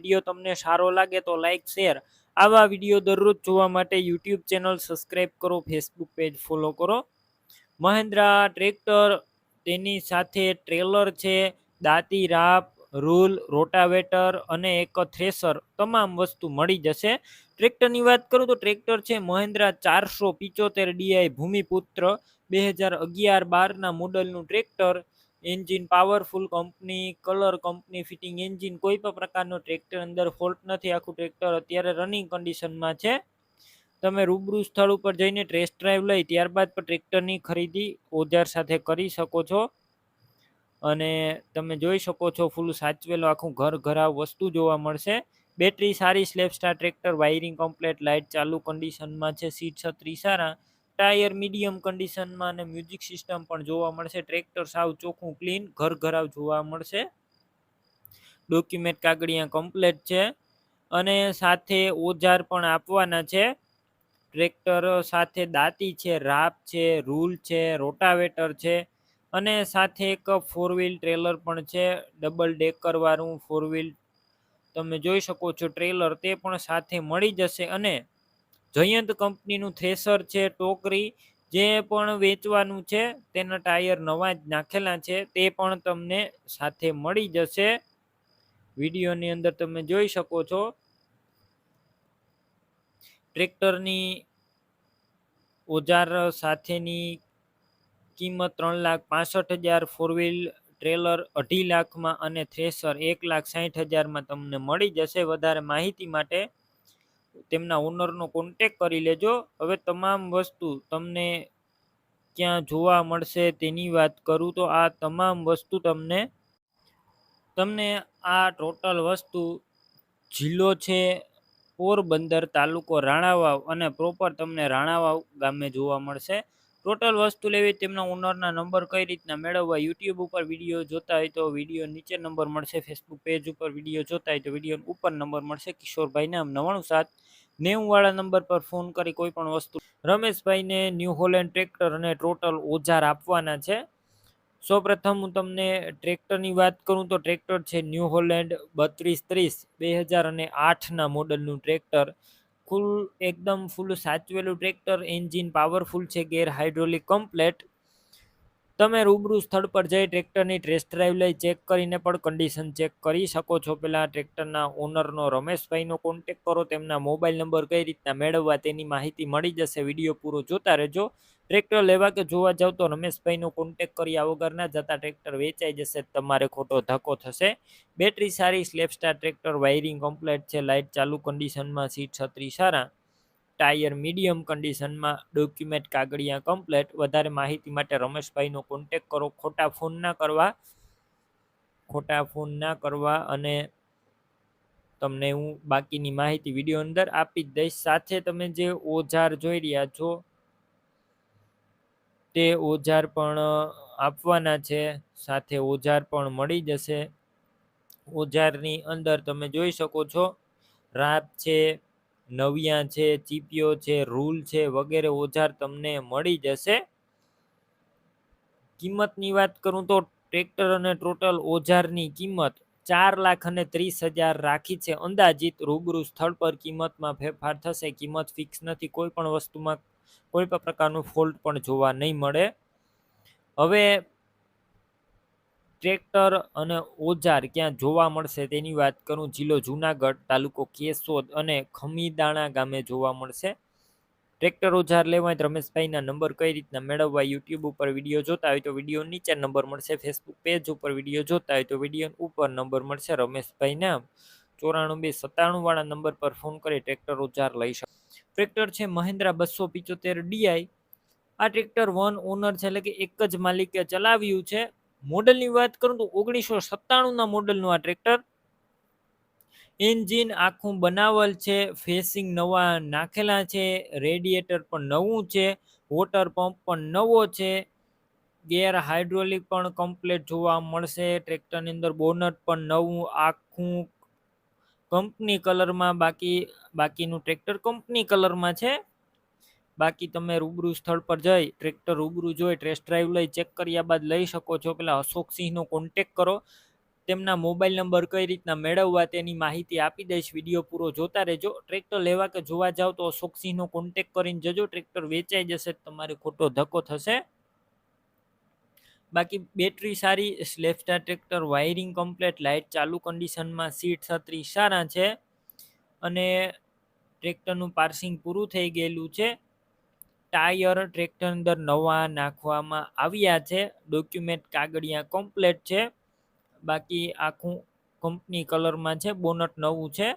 Video તમને સારો લાગે તો લાઇક શેર આવા વીડિયો દરરોજ જોવા માટે યુટ્યુબ ચેનલ સબસ્ક્રાઈબ કરો ફેસબુક પેજ ફોલો કરો. મહેન્દ્રા ટ્રેક્ટર તેની સાથે ટ્રેલર છે, દાંતી રાપ રૂલ રોટાવેટર અને એક થ્રેસર તમામ વસ્તુ મળી જશે. ટ્રેક્ટરની વાત કરું તો ટ્રેક્ટર છે મહિન્દ્રા ચારસો પિચોતેર ડીઆઈ ભૂમિપુત્ર બે હજાર અગિયાર બારના મોડલનું tractor. Engine, powerful company, colour company, fitting engine, કોઈ પણ પ્રકારનો ટ્રેક્ટર અંદર ફોલ્ટ નથી. આખું ટ્રેક્ટર અત્યારે રનિંગ કન્ડિશનમાં છે. તમે રૂબરૂ સ્થળ ઉપર જઈને ટેસ્ટ ડ્રાઈવ લઈ ત્યારબાદ પણ ટ્રેક્ટરની ખરીદી ઓજાર સાથે કરી શકો છો. અને તમે જોઈ શકો છો ફૂલ સાચવેલું આખું ઘર ઘરાવ વસ્તુ જોવા મળશે. બેટરી સારી self starter tractor wiring complete light ચાલુ કન્ડિશનમાં છે. સીટ છત્રી સારા. ટાયર મીડિયમ કન્ડિશનમાં અને મ્યુઝિક સિસ્ટમ પણ જોવા મળશે. ટ્રેક્ટર સાવ ચોખ્ખું, ક્લીન ઘર ઘરાવ જોવા મળશે. ડોક્યુમેન્ટ કાગળિયા કમ્પ્લેટ છે અને સાથે ઓજાર પણ આપવાના છે. ટ્રેક્ટર સાથે દાંતી છે, રાપ છે, રૂલ છે, રોટાવેટર છે અને સાથે એક ફોર વ્હીલ ટ્રેલર પણ છે. ડબલ ડેકરવાળું ફોર વ્હીલ તમે જોઈ શકો છો ટ્રેલર, તે પણ સાથે મળી જશે અને જયંત કંપનીનું થ્રેસર છે, ટોકરી જે પણ વેચવાનું છે, તેના ટાયર નવા જ નાખેલા છે, તે પણ તમને સાથે મળી જશે. વિડીયોની અંદર તમે જોઈ શકો છો. ટ્રેક્ટરની ઓજાર સાથેની કિંમત ત્રણ લાખ પાસઠ હજાર ફોર વ્હીલ ટ્રેલર અઢી લાખમાં અને થ્રેસર એક લાખ સાઠ હજારમાં તમને મળી જશે વધારે માહિતી માટે. તેમના ઓનરનો કોન્ટેક કરી લેજો. હવે તમામ વસ્તુ તમને ક્યાં જોવા મળશે તેની વાત કરું તો આ તમામ વસ્તુ તમને તમને આ ટોટલ વસ્તુ જિલ્લો છે, પોરબંદર તાલુકો રાણાવાવ અને પ્રોપર તમને રાણાવાવ ગામે જોવા મળશે. ટોટલ વસ્તુ લેવી તેમના ઓનરના નંબર કઈ રીતના મેળવવા યુટ્યુબ ઉપર વીડિયો જોતા હોય તો વીડિયો નીચે નંબર મળશે ફેસબુક પેજ ઉપર વીડિયો જોતા હોય તો વીડિયો ઉપર નંબર મળશે. કિશોરભાઈ નામ નવાણું સાત નેવું વાળા નંબર પર ફોન કરી કોઈ પણ વસ્તુ. રમેશભાઈને ન્યૂ હોલેન્ડ ટ્રેક્ટર અને ટોટલ ઓજાર આપવાના છે. સૌપ્રથમ હું તમને ટ્રેક્ટરની વાત કરું તો ટ્રેક્ટર છે ન્યૂ હોલેન્ડ બત્રીસ ત્રીસ બે હજાર અને આઠના મોડલનું ટ્રેક્ટર. ફૂલ, એકદમ ફૂલ સાચવેલું ટ્રેક્ટર. એન્જિન પાવરફુલ છે, ગેર હાઇડ્રોલિક કમ્પ્લેટ. તમે રૂબરૂ સ્થળ પર જઈ ટ્રેક્ટરની ટેસ્ટ ડ્રાઈવ લઈ ચેક કરીને પણ કન્ડિશન ચેક કરી શકો છો. પહેલાં ટ્રેક્ટરના ઓનરનો રમેશભાઈનો કોન્ટેક કરો, તેમના મોબાઈલ નંબર કઈ રીતના મેળવવા તેની માહિતી મળી જશે. વીડિયો પૂરો જોતા રહેજો. ટ્રેક્ટર લેવા કે જોવા જાવ તો રમેશભાઈનો કોન્ટેક કર્યા વગર જતા ટ્રેક્ટર વેચાઈ જશે. તમારે ખોટો ધક્કો થશે. બેટરી સારી self starter tractor wiring complete છે. લાઇટ ચાલુ કન્ડિશનમાં સીટ છત્રી સારા. ટાયર મીડિયમ કન્ડિશનમાં ડોક્યુમેન્ટ કાગળિયા કમ્પ્લેટ. વધારે માહિતી માટે રમેશભાઈનો કોન્ટેક કરો. ખોટા ફોન ના કરવા, ખોટા ફોન ના કરવા અને તમને હું બાકીની માહિતી વીડિયો અંદર આપી જ દઈશ. સાથે તમે જે ઓજાર જોઈ રહ્યા છો, તે ઓજાર પણ આપવાના છે. સાથે ઓજાર પણ મળી જશે. ઓજારની અંદર તમે જોઈ શકો છો. રાત છે નવિયા છે ચીપિયો છે, રૂલ છે વગેરે ઓજાર તમને મળી જશે. કિંમતની વાત કરું તો ટ્રેક્ટર અને ટોટલ ઓજારની કિંમત ચાર લાખ અને ત્રીસ હજાર રાખી છે. અંદાજિત રૂબરૂ સ્થળ પર કિંમતમાં ફેરફાર થશે. કિંમત ફિક્સ નથી. કોઈ પણ વસ્તુમાં કોઈ પણ પ્રકારનું ફોલ્ટ પણ જોવા નહીં મળે. હવે ટ્રેક્ટર અને ઓજાર ક્યાં જોવા મળશે તેની વાત કરું. જિલ્લો જુનાગઢ તાલુકો કેશોદ અને ખમીદાણા ગામે જોવા મળશે. ટ્રેક્ટર, ઓજાર લેવા હોય રમેશભાઈના નંબર કઈ રીતના મેળવવા યુટ્યુબ ઉપર વીડિયો જોતા હોય તો વીડિયો નીચે નંબર મળશે. ફેસબુક પેજ ઉપર વીડિયો જોતા હોય તો વીડિયો ઉપર નંબર મળશે. રમેશભાઈના ચોરાણું બે સત્તાણું વાળા નંબર પર ફોન કરી ટ્રેક્ટર, ઓજાર લઈ શકો. ટ્રેક્ટર છે મહિન્દ્રા બસો પિચોતેર ડીઆઈ. આ ટ્રેક્ટર વન ઓનર છે એટલે કે એક જ માલિકે ચલાવ્યું છે. મોડલની વાત કરું તો ઓગણીસો સત્તાણુંના મોડલનું આ ટ્રેક્ટર. એન્જિન આખું બનાવેલ છે, ફેસિંગ નવા નાખેલા છે, રેડિએટર પણ નવું છે, વોટર પંપ પણ નવો છે. ગેર હાઇડ્રોલિક પણ કમ્પ્લેટ જોવા મળશે. ટ્રેક્ટરની અંદર બોનટ પણ નવું, આખું કંપની કલરમાં બાકી, બાકીનું ટ્રેક્ટર કંપની કલરમાં છે. બાકી તમે રૂબરૂ સ્થળ પર જઈ, ટ્રેક્ટર રૂબરૂ જોઈ ટેસ્ટ ડ્રાઈવ લઈ ચેક કર્યા બાદ લઈ શકો છો. પેલા અશોકસિંહનો કોન્ટેક કરો. તેમના મોબાઈલ નંબર કઈ રીતના મેળવવા તેની માહિતી આપી દઈશ. વીડિયો પૂરો જોતા રહેજો. ટ્રેક્ટર લેવા કે જોવા જાઓ તો અશોકસિંહનો કોન્ટેક કરીને જજો. ટ્રેક્ટર વેચાઈ જશે તમારે ખોટો ધક્કો થશે. બાકી બેટરી સારી self starter tractor wiring complete light ચાલુ કન્ડિશનમાં સીટ છત્રી સારા છે. અને ટ્રેક્ટરનું પાર્સિંગ પૂરું થઈ ગયેલું છે. ટાયર ટ્રેક્ટર અંદર નવા નાખવામાં આવ્યા છે. ડોક્યુમેન્ટ કાગળિયા કમ્પ્લેટ છે. બાકી આખું કંપની કલરમાં છે. બોનટ નવું છે.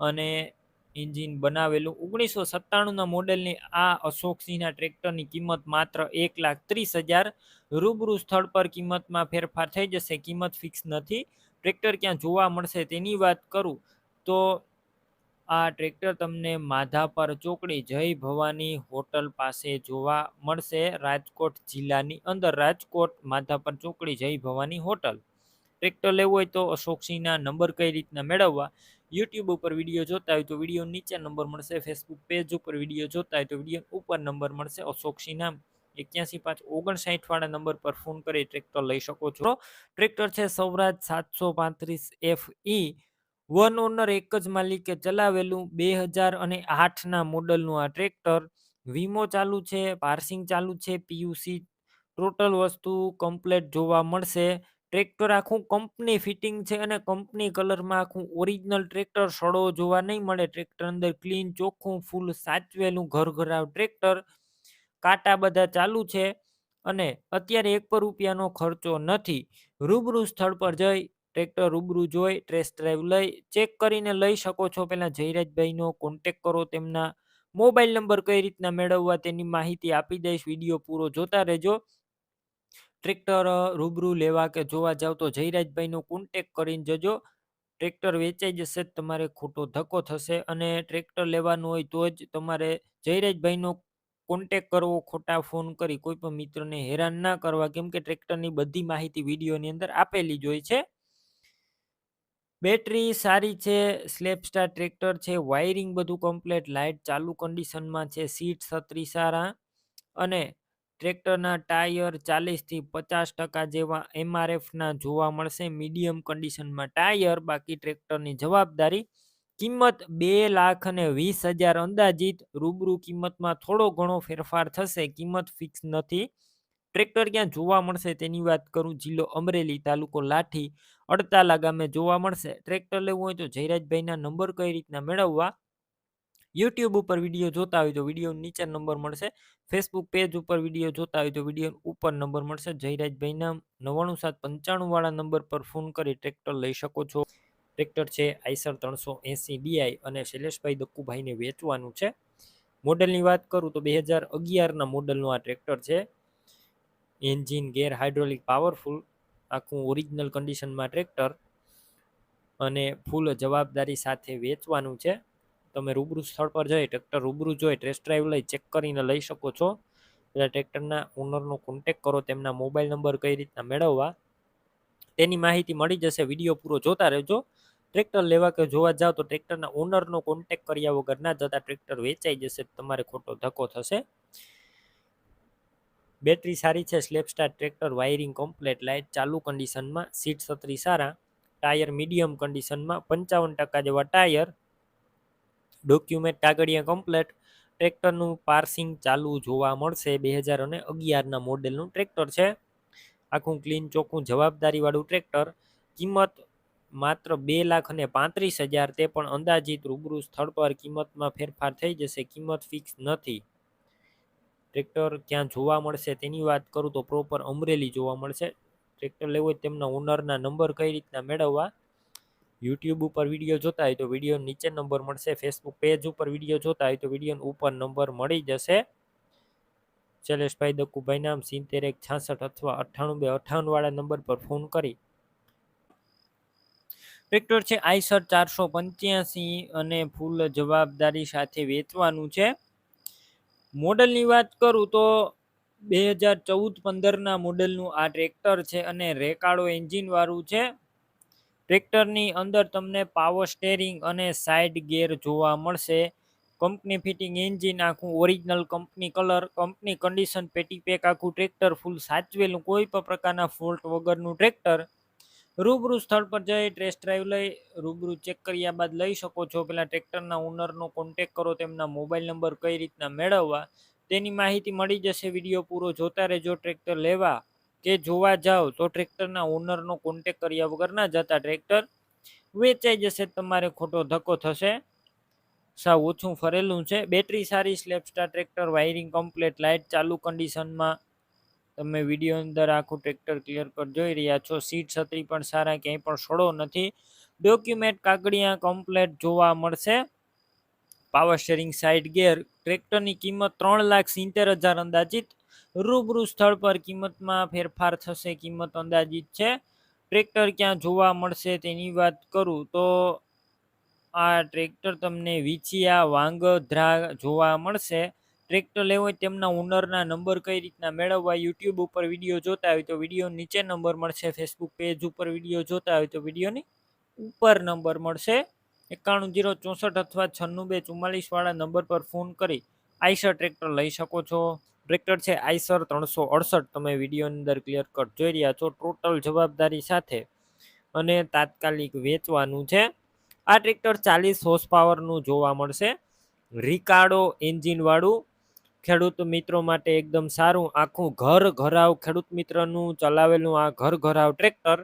અને એન્જિન બનાવેલું ઓગણીસો સત્તાણુંના મોડેલની આ અશોકસિંહના ટ્રેક્ટરની કિંમત માત્ર એક લાખ ત્રીસ હજાર. રૂબરૂ સ્થળ પર કિંમતમાં ફેરફાર થઈ જશે. કિંમત ફિક્સ નથી. ટ્રેક્ટર ક્યાં જોવા મળશે તેની વાત કરું તો આ ટ્રેક્ટર તમને માધા પર ચોકડી જય ભવાની હોટલ પાસે જોવા મળશે. રાજકોટ જિલ્લાની અંદર રાજકોટ માધા પર ચોકડી જય ભવાની હોટલ. ટ્રેક્ટર લેવું હોય તો અશોકસિંહના નંબર કઈ રીતના મેળવવા? યુટ્યુબ ઉપર વીડિયો જોતા હોય તો વીડિયો નીચે નંબર મળશે. ફેસબુક પેજ ઉપર વીડિયો જોતા હોય તો વીડિયો ઉપર નંબર મળશે. અશોકસિંહના એક્યાસી પાંચ ઓગણસાઠ વાળા નંબર પર ફોન કરી ટ્રેક્ટર લઈ શકો છો. ટ્રેક્ટર છે સૌરાજ સાતસો પાંત્રીસ એફ ઈ. વન ઓનર એક જ માલિકે ચલાવેલું બે હજાર અને આઠના મોડલનું આ ટ્રેક્ટર વીમો ચાલુ છે, પાર્સિંગ ચાલુ છે પીયુસી ટોટલ વસ્તુ કમ્પ્લેટ જોવા મળશે. ટ્રેક્ટર આખું કંપની ફિટિંગ છે અને કંપની કલરમાં આખું ઓરિજિનલ ટ્રેક્ટર સડો જોવા નહીં મળે. ટ્રેક્ટર અંદર ક્લીન, ચોખ્ખું, ફૂલ સાચવેલું ઘર ઘરાવ ટ્રેક્ટર કાંટા બધા ચાલુ છે અને અત્યારે એક પર રૂપિયાનો ખર્ચો નથી. રૂબરૂ સ્થળ પર જઈ ટ્રેક્ટર રૂબરૂ જોઈ ટ્રેસ ડ્રાઈવ લઈ ચેક કરીને લઈ શકો છો. પહેલાં જયરાજભાઈનો કોન્ટેક કરો, તેમના મોબાઈલ નંબર કઈ રીતના મેળવવા તેની માહિતી આપી દઈશ. વીડિયો પૂરો જોતા રહેજો. ટ્રેક્ટર રૂબરૂ લેવા કે જોવા જાવ તો જયરાજભાઈનો કોન્ટેક કરીને જજો. ટ્રેક્ટર વેચાઈ જશે તમારે ખોટો ધક્કો થશે અને ટ્રેક્ટર લેવાનું હોય તો જ તમારે જયરાજભાઈનો કોન્ટેક કરવો, ખોટા ફોન કરી કોઈ પણ મિત્રને હેરાન ના કરવા. કેમ કે ટ્રેક્ટરની બધી માહિતી વિડીયોની અંદર આપેલી જ હોય છે. બેટરી સારી છે, સ્લેપસ્ટાર ટ્રેક્ટર છે, વાયરિંગ બધું કમ્પ્લેટ લાઇટ ચાલુ કન્ડિશનમાં છે, સીટ છત્રી સારા અને ટ્રેક્ટરના ટાયર ચાલીસથી પચાસ ટકા જેવા એમઆરએફના જોવા મળશે, મીડિયમ કન્ડિશનમાં ટાયર બાકી ટ્રેક્ટરની જવાબદારી કિંમત બે લાખ અને વીસ હજાર અંદાજિત, રૂબરૂ કિંમતમાં થોડો ઘણો ફેરફાર થશે, કિંમત ફિક્સ નથી. ટ્રેક્ટર ક્યાં જોવા મળશે તેની વાત કરું? જિલ્લો અમરેલી, તાલુકો લાઠી, અડતાલા ગામે જોવા મળશે. ટ્રેક્ટર લેવું હોય તો જયરાજભાઈના નંબર કઈ રીતના મેળવવા? યુટ્યુબ ઉપર વીડિયો જોતા હોય તો વીડિયો નીચે નંબર મળશે. ફેસબુક પેજ ઉપર વીડિયો જોતા હોય તો વીડિયો ઉપર નંબર મળશે. જયરાજભાઈના નવ્વાણું સાત પંચાણું વાળા નંબર પર ફોન કરી ટ્રેક્ટર લઈ શકો છો. ટ્રેક્ટર છે આઈસર ત્રણસો એંસી ડીઆઈ અને શૈલેષભાઈ દક્કુભાઈને વેચવાનું છે. મોડલની વાત કરું તો બે હજાર અગિયારના મોડલનું આ ટ્રેક્ટર છે. એન્જિન ગેર હાઇડ્રોલિક પાવરફુલ, આખું ઓરિજિનલ કન્ડિશનમાં ટ્રેક્ટર અને ફૂલ જવાબદારી સાથે વેચવાનું છે. તમે રૂબરૂ સ્થળ પર જઈ ટ્રેક્ટર રૂબરૂ જોઈ ટેસ્ટ ડ્રાઈવ લઈ ચેક કરીને લઈ શકો છો. એટલે ટ્રેક્ટરના ઓનરનો કોન્ટેક કરો, તેમના મોબાઈલ નંબર કઈ રીતના મેળવવા, તેની માહિતી મળી જશે. વીડિયો પૂરો જોતા રહેજો. ટ્રેક્ટર લેવા કે જોવા જાવ તો ટ્રેક્ટરના ઓનરનો કોન્ટેક કર્યા વગર ના જતા ટ્રેક્ટર વેચાઈ જશે, તમારે ખોટો ધક્કો થશે. બેટરી સારી છે, self starter tractor, wiring complete light, ચાલુ કન્ડિશનમાં સીટ છત્રી સારા, ટાયર મીડિયમ કન્ડિશનમાં પંચાવન ટકા જેવા ટાયર, ડોક્યુમેન્ટ કાગળિયા કમ્પ્લેટ, ટ્રેક્ટરનું પાર્સિંગ ચાલુ જોવા મળશે. બે હજાર અને અગિયારના મોડેલનું ટ્રેક્ટર છે. આખું ક્લીન ચોખ્ખું જવાબદારીવાળું ટ્રેક્ટર, કિંમત માત્ર બે લાખ અને પાંત્રીસ હજાર, તે પણ અંદાજિત રૂબરૂ સ્થળ પર કિંમતમાં ફેરફાર થઈ જશે. કિંમત ફિક્સ નથી. ટ્રેક્ટર ક્યાં જોવા મળશે તેની વાત કરું તો પ્રોપર અમરેલી જોવા મળશે. ટ્રેક્ટર લેવું હોય તેમના ઓનરના નંબર કઈ રીતના મેળવવા? યુટ્યુબ ઉપર વીડિયો જોતા હોય તો વીડિયો નીચે નંબર મળશે. ફેસબુક પેજ ઉપર વીડિયો જોતા હોય તો વીડિયો ઉપર નંબર મળી જશે. શૈલેષભાઈ દક્કુભાઈ નામ સિત્તેર એક છાસઠ અથવા અઠ્ઠાણું બે અઠ્ઠાવન વાળા નંબર પર ફોન કરી. ટ્રેક્ટર છે આઈસર ચારસો પંચ્યાસી અને ફૂલ જવાબદારી સાથે વેચવાનું છે. મોડલની વાત કરું તો બે હજાર ચૌદ પંદરના મોડલનું આ ટ્રેક્ટર છે અને રેકાળો એન્જિનવાળું છે. ટ્રેક્ટરની અંદર તમને પાવર સ્ટેરિંગ અને સાઇડ ગેર જોવા મળશે. કંપની ફિટિંગ એન્જિન આખું original company colour company condition પેટી પેક આખું ટ્રેક્ટર ફૂલ સાચવેલું કોઈ પણ પ્રકારના ફોલ્ટ વગરનું ટ્રેક્ટર રૂબરૂ સ્થળ પર જઈ ટેસ્ટ ડ્રાઈવ લઈ, રૂબરૂ ચેક કર્યા બાદ લઈ શકો છો. પેલા ટ્રેક્ટરના ઓનરનો કોન્ટેક કરો, તેમના મોબાઈલ નંબર કઈ રીતના મેળવવા, તેની માહિતી મળી જશે. વીડિયો પૂરો જોતા રહેજો. ટ્રેક્ટર લેવા કે જોવા જાઓ, તો ટ્રેક્ટરના ઓનરનો કોન્ટેક કર્યા વગર ના જતા ટ્રેક્ટર વેચાઈ જશે. તમારે ખોટો ધક્કો થશે. સાવ ઓછું ફરેલું છે. બેટરી સારી self starter tractor wiring complete light ચાલુ કન્ડિશનમાં તમે વીડિયો અંદર આખું ટ્રેક્ટર ક્લિયર કટ જોઈ રહ્યા છો. સીટ છત્રી પણ સારા ક્યાંય પણ સડો નથી. ડોક્યુમેન્ટ કાગળિયા કમ્પ્લેટ જોવા મળશે. પાવર સ્ટેરિંગ સાઇડ ગેર ટ્રેક્ટરની કિંમત ત્રણ લાખ સિત્તેર હજાર અંદાજિત. રૂબરૂ સ્થળ પર કિંમતમાં ફેરફાર થશે, કિંમત અંદાજિત છે. ટ્રેક્ટર ક્યાં જોવા મળશે તેની વાત કરું તો આ ટ્રેક્ટર તમને વિછિયા વાંગધ્રા જોવા મળશે. ટ્રેક્ટર લેવું હોય તેમના ઓનરના નંબર કઈ રીતના મેળવવા યુટ્યુબ ઉપર વીડિયો જોતા હોય તો વીડિયો નીચે નંબર મળશે ફેસબુક પેજ ઉપર વીડિયો જોતા હોય તો વિડીયોની ઉપર નંબર મળશે. એકાણું જીરો ચોસઠ અથવા છન્નું બે ચુમ્માલીસ વાળા નંબર પર ફોન કરી આઈસર ટ્રેક્ટર લઈ શકો છો. ટ્રેક્ટર છે આઈસર ત્રણસો અડસઠ. તમે વિડીયોની અંદર ક્લિયર કટ જોઈ રહ્યા છો. ટોટલ જવાબદારી સાથે અને તાત્કાલિક વેચવાનું છે. આ ટ્રેક્ટર ચાલીસ હોર્સ પાવરનું જોવા મળશે. રિકાર્ડો એન્જિનવાળું ખેડૂત મિત્રો માટે એકદમ સારું. આખું ઘર ઘરાવ ખેડૂત મિત્રનું ચલાવેલું આ ઘર ઘરાવ ટ્રેક્ટર.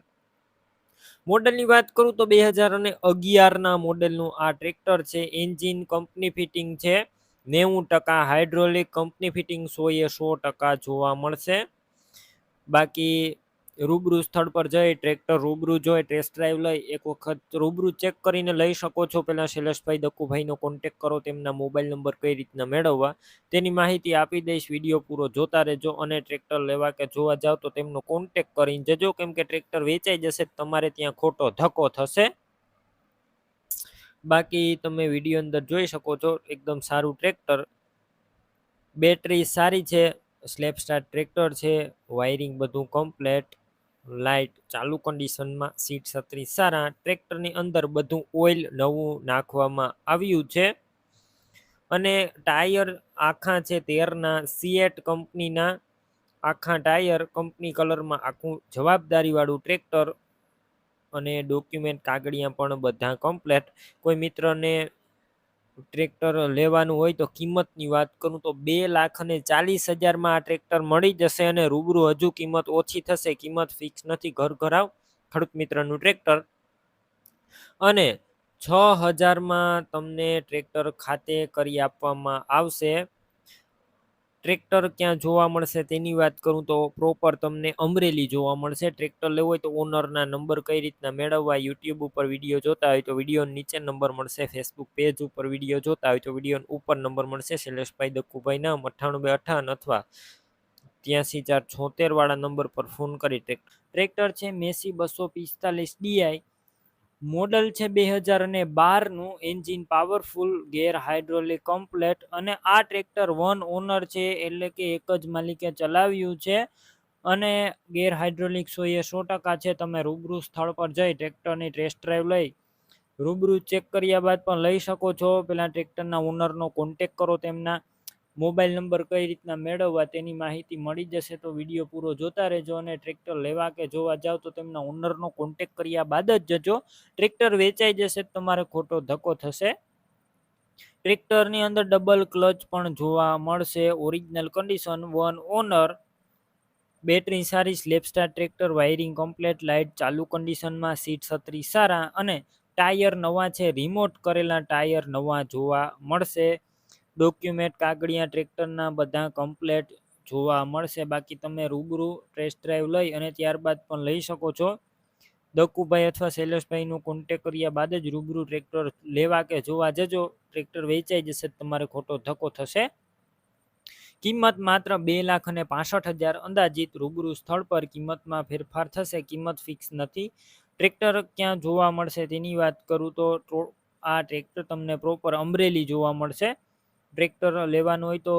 મોડલની વાત કરું તો બે હજાર અને અગિયારના મોડેલનું આ ટ્રેક્ટર છે. એન્જિન કંપની ફિટિંગ છે. નેવું ટકા હાઇડ્રોલિક કંપની ફિટિંગ સો એ સો ટકા જોવા મળશે. બાકી રૂબરૂ સ્થળ પર જઈ, ટ્રેક્ટર રૂબરૂ જોઈ ટેસ્ટ ડ્રાઈવ લઈ, એક વખત રૂબરૂ ચેક કરીને લઈ શકો છો. પહેલાં શૈલેષભાઈ દક્કુભાઈનો કોન્ટેક કરો, તેમના મોબાઈલ નંબર કઈ રીતના મેળવવા, તેની માહિતી આપી દઈશ. વીડિયો પૂરો જોતા રહેજો અને ટ્રેક્ટર લેવા કે જોવા જાવ તો તેમનો કોન્ટેક કરીને જજો. કેમ કે ટ્રેક્ટર વેચાઈ જશે, તમારે ત્યાં ખોટો ધક્કો થશે. બાકી તમે વીડિયો અંદર જોઈ શકો છો, એકદમ સારું ટ્રેક્ટર બેટરી સારી છે સ્લેપ સ્ટાર ટ્રેક્ટર છે વાયરિંગ બધું કમ્પ્લેટ લાઇટ ચાલુ કન્ડિશનમાં સીટ છત્રી સારા, ટ્રેક્ટરની અંદર બધું ઓઇલ નવું નાખવામાં આવ્યું છે. અને ટાયર આખા છે તેરના, સીએટ કંપનીના આખા ટાયર કંપની કલરમાં આખું જવાબદારીવાળું ટ્રેક્ટર અને ડોક્યુમેન્ટ કાગળિયા પણ બધા કમ્પ્લેટ. કોઈ મિત્રને ટ્રેક્ટર લેવાનું હોય તો કિંમતની વાત કરું તો બે લાખ અને ચાલીસ હજારમાં આ ટ્રેક્ટર મળી જશે અને રૂબરૂ હજુ કિંમત ઓછી થશે. કિંમત ફિક્સ નથી. ઘર ઘરાવ ખેડૂત મિત્રનું ટ્રેક્ટર. અને છ હજારમાં તમને ટ્રેક્ટર ખાતે કરી આપવામાં આવશે. ટ્રેક્ટર ક્યાં જોવા મળશે તેની વાત કરું તો પ્રોપર તમને અમરેલી જોવા મળશે. ટ્રેક્ટર લેવું હોય તો ઓનરના નંબર કઈ રીતના મેળવવા યુટ્યુબ ઉપર વીડિયો જોતા હોય તો વીડિયો નીચે નંબર મળશે. ફેસબુક પેજ ઉપર વીડિયો જોતા હોય તો વીડિયો ઉપર નંબર મળશે. શૈલેષભાઈ દક્કુભાઈ નામ અઠ્ઠાણું બે અઠાવન અથવા ત્યાંસી ચાર છોતેર વાળા નંબર પર ફોન કરી. ટ્રેક્ટર છે મેસી બસો પિસ્તાલીસ ડીઆઈ મોડલ છે બે હજાર અને બારનું engine powerful gear hydraulic complete અને આ ટ્રેક્ટર વન ઓનર છે એટલે કે એક જ માલિકે ચલાવ્યું છે. અને ગેર હાઇડ્રોલિક સો એ સો ટકા છે, તમે રૂબરૂ સ્થળ પર જઈ ટ્રેક્ટરની ટેસ્ટ ડ્રાઈવ લઈ, રૂબરૂ ચેક કર્યા બાદ પણ લઈ શકો છો. પેલા ટ્રેક્ટરના ઓનરનો કોન્ટેક કરો તેમના. મોબાઈલ નંબર કઈ રીતના મેળવવા તેની માહિતી મળી જશે તો વીડિયો પૂરો જોતા રહેજો અને ટ્રેક્ટર લેવા કે જોવા જાવ તો તેમના ઓનરનો કોન્ટેક કર્યા બાદ જ જજો. ટ્રેક્ટર વેચાઈ જશે તમારે ખોટો ધક્કો થશે. ટ્રેક્ટરની અંદર ડબલ ક્લચ પણ જોવા મળશે. Original condition one owner battery સારી self starter tractor wiring complete light ચાલુ કન્ડિશનમાં સીટ છત્રી સારા અને ટાયર નવા છે. રિમોટ કરેલા ટાયર નવા જોવા મળશે. ડોક્યુમેન્ટ, કાગળિયા, ટ્રેક્ટરના બધા કમ્પ્લેટ જોવા મળશે. બાકી તમે રૂબરૂ ટેસ્ટ ડ્રાઈવ લઈ અને ત્યારબાદ પણ લઈ શકો છો. દક્કુભાઈ અથવા શૈલેષભાઈનો કોન્ટેક કર્યા બાદ જ રૂબરૂ ટ્રેક્ટર લેવા કે જોવા જજો. ટ્રેક્ટર વેચાઈ જશે તમારે ખોટો ધક્કો થશે. કિંમત માત્ર બે લાખ અને પાસઠ હજાર અંદાજિત રૂબરૂ સ્થળ પર કિંમતમાં ફેરફાર થશે. કિંમત ફિક્સ નથી. ટ્રેક્ટર ક્યાં જોવા મળશે તેની વાત કરું તો આ ટ્રેક્ટર તમને પ્રોપર અમરેલી જોવા મળશે. ટ્રેક્ટર લેવાનું હોય તો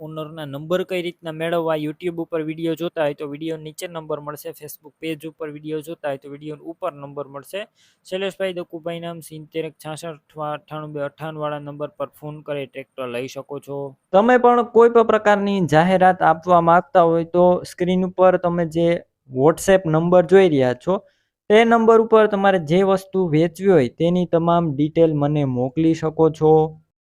ઓનરના નંબર કઈ રીતના મેળવવા યુટ્યુબ ઉપર વીડિયો જોતા હોય તો વીડિયો નીચે નંબર મળશે ફેસબુક પેજ ઉપર વીડિયો જોતા હોય તો વીડિયો ઉપર નંબર મળશે. શૈલેષભાઈ દકુભાઈ નામ સિત્તેર, છાસઠ અઠ્ઠાણું બે અઠ્ઠાવન વાળા નંબર પર ફોન કરી ટ્રેક્ટર લઈ શકો છો. તમે પણ કોઈ પણ પ્રકારની જાહેરાત આપવા માંગતા હોય તો સ્ક્રીન ઉપર તમે જે વોટ્સએપ નંબર જોઈ રહ્યા છો, તે નંબર ઉપર તમારે જે વસ્તુ વેચવી હોય તેની તમામ ડિટેલ મને મોકલી શકો છો.